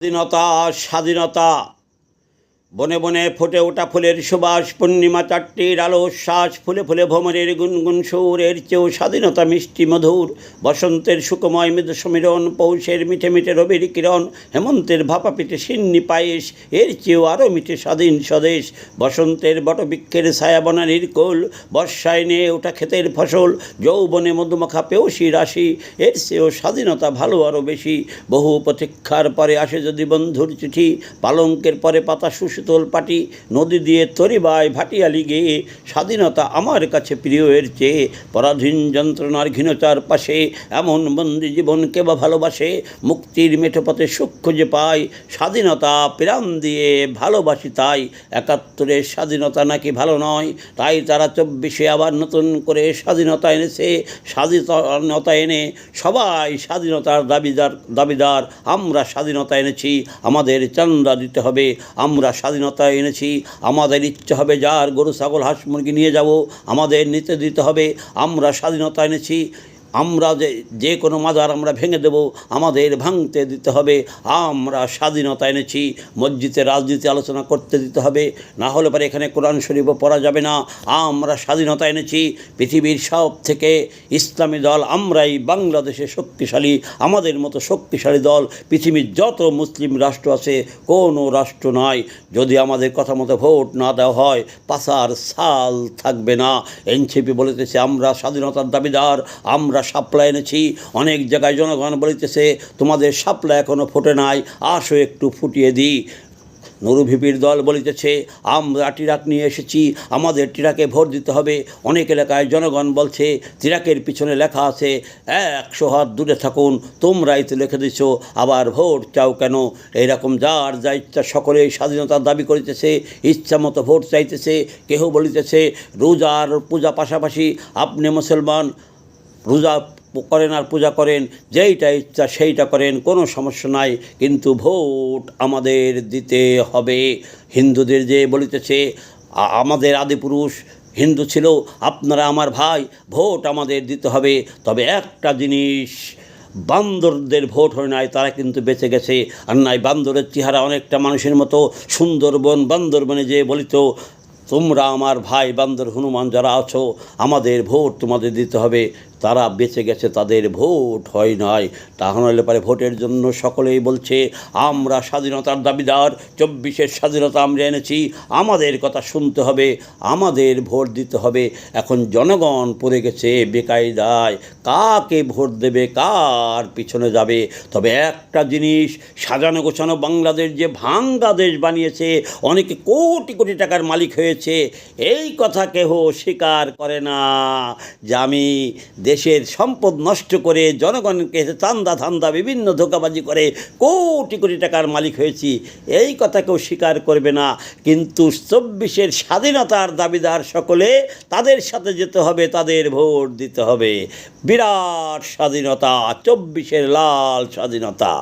স্বাধীনতা স্বাধীনতা বনে বনে ফুটে ওঠা ফুলের সুবাস, পূর্ণিমা চারটির আলো, শ্বাস, ফুলে ফুলে ভ্রমরের গুনগুন সুরের চেয়েও স্বাধীনতা মিষ্টি মধুর, বসন্তের সুকময় মৃদু সমীরণ পৌষের মিঠে মিঠে রবির কিরণ, হেমন্তের ভাপা পিঠে সিন্নি পায়েস এর চেয়েও আরও মিঠে স্বাধীন স্বদেশ, বসন্তের বটবৃক্ষের ছায়া বনানির কোল, বর্ষায় নিয়ে ওঠা ক্ষেতের ফসল, যৌবনে মধুমাখা পেয়সী রাশি, এর চেয়েও স্বাধীনতা ভালো আরও বেশি, বহু প্রতীক্ষার পরে আসে যদি বন্ধুর চিঠি, পালঙ্কের পরে পাতা সুশীতল পাটি নদী দিয়ে তরিবায় ভাটিয়ালি গেয়ে স্বাধীনতা আমার কাছে প্রিয় এর চেয়ে পরাধীন যন্ত্রণার ঘৃণচার পাশে এমন বন্দি জীবনকে বা ভালোবাসে? মুক্তির মেঠো পথে সুখ খুঁজে পাই স্বাধীনতা প্রাণ দিয়ে ভালোবাসি তাই। একাত্তরের স্বাধীনতা নাকি ভালো নয়? তাই তারা চব্বিশে আবার নতুন করে স্বাধীনতা এনেছে, স্বাধীনতা এনে সবাই স্বাধীনতার দাবিদার দাবিদার। আমরা স্বাধীনতা এনেছি, আমাদের চান্দা দিতে হবে, আমরা স্বাধীনতা এনেছি, আমাদের ইচ্ছে হবে যার গরু, ছাগল, হাঁস, মুরগি নিয়ে যাব, আমাদের নিতে দিতে হবে, আমরা স্বাধীনতা এনেছি। আমরা যে যে কোনো মাজার আমরা ভেঙে দেব, আমাদের ভাঙতে দিতে হবে। আমরা স্বাধীনতা এনেছি, মসজিদে রাজনীতি আলোচনা করতে দিতে হবে। না হলে পরে এখানে কোরআন শরীফও পড়া যাবে না। আমরা স্বাধীনতা এনেছি, পৃথিবীর সব থেকে ইসলামী দল, আমরাই বাংলাদেশে শক্তিশালী, আমাদের মতো শক্তিশালী দল। পৃথিবীর যত মুসলিম রাষ্ট্র আছে, কোনো রাষ্ট্র নয় যদি আমাদের কথা মতো ভোট না দেওয়া হয় পাশার সাল থাকবে না। এনসিপি বলিতেছে আমরা স্বাধীনতার দাবিদার, আমরা সাপ্লাই এনেছি। অনেক জায়গায় জনগণ বলিতেছে, তোমাদের সাপ্লাই এখনও ফোটে নাই, আসো একটু ফুটিয়ে দিই। নুরু ভিপির দল বলিতেছে, আমরা টিরাক নিয়ে এসেছি, আমাদের টিরাকে ভোট দিতে হবে। অনেক এলাকায় জনগণ বলছে, টিরাকের পিছনে লেখা আছে, একশো হাত দূরে থাকুন, তোমরাই তো লিখে দিছ, আবার ভোট চাও কেন? এইরকম যার যা ইচ্ছা সকলেই স্বাধীনতার দাবি করিতেছে, ইচ্ছা মতো ভোট চাইতেছে। কেহ বলিতেছে, রোজার পূজা পাশাপাশি আপনি মুসলমান রোজা করেন আর পূজা করেন, যেইটা ইচ্ছা সেইটা করেন, কোনো সমস্যা নাই, কিন্তু ভোট আমাদের দিতে হবে। হিন্দুদের যে বলিতেছে আমাদের আদিপুরুষ হিন্দু ছিল, আপনারা আমার ভাই, ভোট আমাদের দিতে হবে। তবে একটা জিনিস, বান্দরদের ভোট হয় নাই, তারা কিন্তু বেঁচে গেছে। আর নাই, বান্দরের চেহারা অনেকটা মানুষের মতো, সুন্দরবন, বান্দরবনে যে বলিত, তোমরা আমার ভাই, বান্দর, হনুমান যারা আছো, আমাদের ভোট তোমাদের দিতে হবে। তারা বেঁচে গেছে, তাদের ভোট হয় নাই। তাহলে পরে ভোটের জন্য সকলেই বলছে, আমরা স্বাধীনতার দাবিদার, চব্বিশের স্বাধীনতা আমরা এনেছি, আমাদের কথা শুনতে হবে, আমাদের ভোট দিতে হবে। এখন জনগণ পড়ে গেছে বেকায়দায়, কাকে ভোট দেবে, কার পিছনে যাবে? তবে একটা জিনিস, সাজানো গোছানো বাংলাদেশ যে ভাঙ্গা দেশ বানিয়েছে, অনেকে কোটি কোটি টাকার মালিক হয়েছে, এই কথা কেহ স্বীকার করে না। যে আমি দেশের সম্পদ নষ্ট করে জনগণকে চান্দা ধান্দা বিভিন্ন ধোকাবাজি করে কোটি কোটি টাকার মালিক হয়েছি, এই কথা কেউ স্বীকার করবে না। কিন্তু চব্বিশের স্বাধীনতার দাবিদার সকলে তাদের সাথে যেতে হবে, তাদের ভোট দিতে হবে। বিরাট স্বাধীনতা, চব্বিশের লাল স্বাধীনতা।